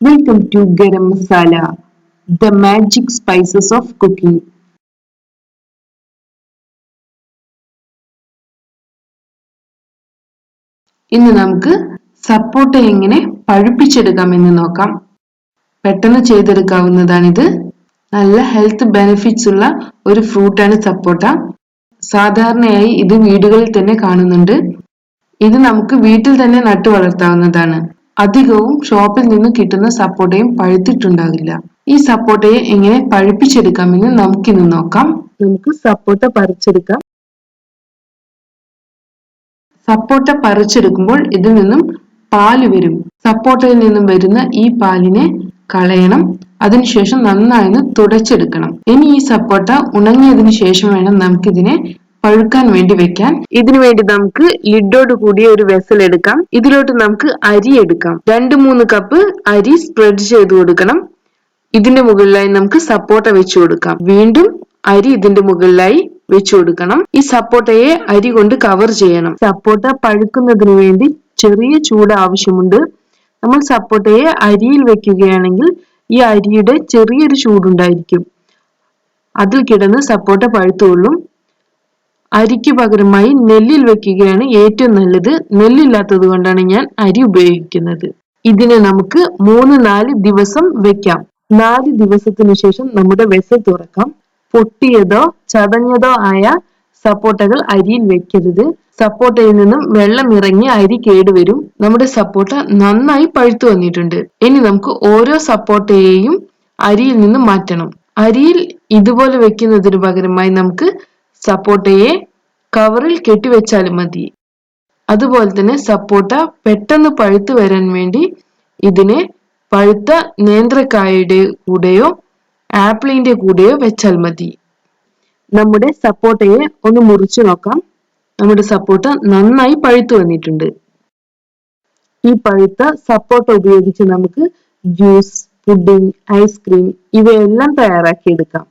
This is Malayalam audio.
Welcome to garam masala the magic spices of cooking ഇന്ന് നമുക്ക് സപ്പോട്ട എങ്ങനെ പഴുപ്പിച്ചെടുക്കാം എന്ന് നോക്കാം. പെട്ടെന്ന് ചെയ്തെടുക്കാവുന്നതാണിത്. നല്ല ഹെൽത്ത് ബെനിഫിറ്റ്സ് ഉള്ള ഒരു ഫ്രൂട്ടാണ് സപ്പോട്ട. സാധാരണയായി ഇത് വീടുകളിൽ തന്നെ കാണുന്നുണ്ട്. ഇത് നമുക്ക് വീട്ടിൽ തന്നെ നട്ടു വളർത്താവുന്നതാണ്. അധികവും ഷോപ്പിൽ നിന്ന് കിട്ടുന്ന സപ്പോട്ടയും പഴുത്തിട്ടുണ്ടാകില്ല. ഈ സപ്പോട്ടയെ എങ്ങനെ പഴുപ്പിച്ചെടുക്കാമെന്ന് നമുക്കിന്ന് നോക്കാം. നമുക്ക് സപ്പോട്ട പറിച്ചെടുക്കാം. സപ്പോട്ട പറിച്ചെടുക്കുമ്പോൾ ഇതിൽ നിന്നും പാൽ വരും. സപ്പോട്ടയിൽ നിന്നും വരുന്ന ഈ പാലിനെ കളയണം. അതിനുശേഷം നന്നായി തുടച്ചെടുക്കണം. ഇനി ഈ സപ്പോട്ട ഉണങ്ങിയതിനു ശേഷം വേണം നമുക്കിതിനെ പഴുക്കാൻ വേണ്ടി വെക്കാൻ. ഇതിനു വേണ്ടി നമുക്ക് ലിഡോട് കൂടിയ ഒരു വെസൽ എടുക്കാം. ഇതിലോട്ട് നമുക്ക് അരി എടുക്കാം. രണ്ട് മൂന്ന് കപ്പ് അരി സ്പ്രെഡ് ചെയ്ത് കൊടുക്കണം. ഇതിന്റെ മുകളിലായി നമുക്ക് സപ്പോട്ട വെച്ചു കൊടുക്കാം. വീണ്ടും അരി ഇതിന്റെ മുകളിലായി വെച്ചു കൊടുക്കണം. ഈ സപ്പോട്ടയെ അരി കൊണ്ട് കവർ ചെയ്യണം. സപ്പോട്ട പഴുക്കുന്നതിന് വേണ്ടി ചെറിയ ചൂട് ആവശ്യമുണ്ട്. നമ്മൾ സപ്പോട്ടയെ അരിയിൽ വെക്കുകയാണെങ്കിൽ ഈ അരിയുടെ ചെറിയൊരു ചൂടുണ്ടായിരിക്കും. അതിൽ കിടന്ന് സപ്പോട്ട പഴുത്തുകൊള്ളും. അരിക്ക് പകരമായി നെല്ലിൽ വെക്കുകയാണ് ഏറ്റവും നല്ലത്. നെല്ലില്ലാത്തത് കൊണ്ടാണ് ഞാൻ അരി ഉപയോഗിക്കുന്നത്. ഇതിനെ നമുക്ക് മൂന്ന് നാല് ദിവസം വെക്കാം. നാല് ദിവസത്തിനു ശേഷം നമ്മുടെ വെസൽ തുറക്കാം. പൊട്ടിയതോ ചതഞ്ഞതോ ആയ സപ്പോട്ടകൾ അരിയിൽ വെക്കരുത്. സപ്പോട്ടയിൽ നിന്നും വെള്ളം ഇറങ്ങി അരി കേടുവരും നമ്മുടെ സപ്പോട്ട നന്നായി പഴുത്തു വന്നിട്ടുണ്ട്. ഇനി നമുക്ക് ഓരോ സപ്പോട്ടയെയും അരിയിൽ നിന്നും മാറ്റണം. അരിയിൽ ഇതുപോലെ വെക്കുന്നതിന് പകരമായി നമുക്ക് സപ്പോട്ടയെ കവറിൽ കെട്ടിവെച്ചാലും മതി. അതുപോലെ തന്നെ സപ്പോട്ട പെട്ടെന്ന് പഴുത്തു വരാൻ വേണ്ടി ഇതിനെ പഴുത്ത നേന്ത്രക്കായയുടെ കൂടെയോ ആപ്പിളിന്റെ കൂടെയോ വെച്ചാൽ മതി. നമ്മുടെ സപ്പോട്ടയെ ഒന്ന് മുറിച്ചു നോക്കാം. നമ്മുടെ സപ്പോട്ട നന്നായി പഴുത്തു വന്നിട്ടുണ്ട്. ഈ പഴുത്ത സപ്പോട്ട ഉപയോഗിച്ച് നമുക്ക് ജ്യൂസ് പുഡിംഗ് ഐസ്ക്രീം ഇവയെല്ലാം തയ്യാറാക്കിയെടുക്കാം.